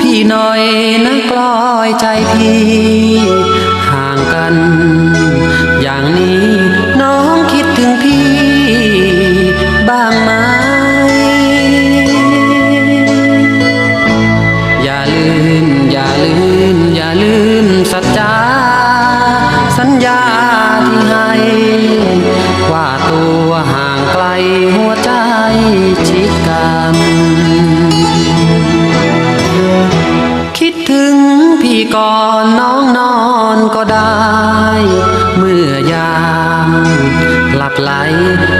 พี่หน่อยนะกลอยใจพี่ ห่างกัน อย่างนี้น้องคิดถึงพี่ บ้างไหม อย่าลืม อย่าลืม อย่าลืมสัจจาสัญญา ก่อนน้องนอนก็ได้ เมื่อยามหลับไหล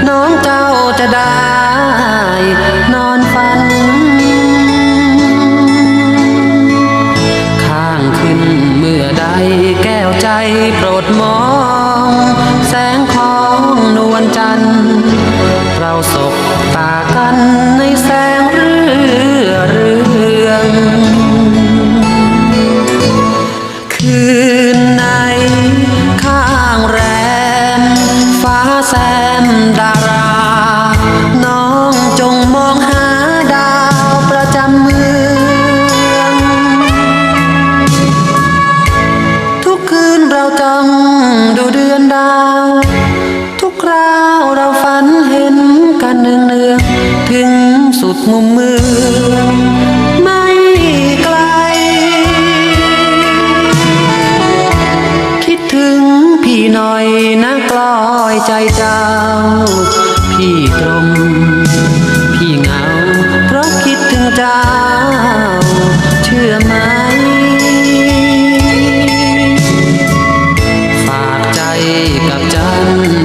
น้องเจ้าจะได้ นอนฝัน ข้างขึ้นเมื่อใดแก้วใจโปรดมอง แสงของนวลจันทร์เราสบตากัน ดารา น้องจงมองหาดาวประจำเมือง ทุกคืนเราจ้องดูเดือนดาว ทุกคราวเราฝันเห็นกันเนืองเนืองๆถึงสุดมุมเมืองไม่ไกล คิดถึงพี่หน่อยนะกลอ ใจเจ้า พี่ตรม พี่เหงา เพราะคิดถึงเจ้า เชื่อไหม ฝากใจกับจัน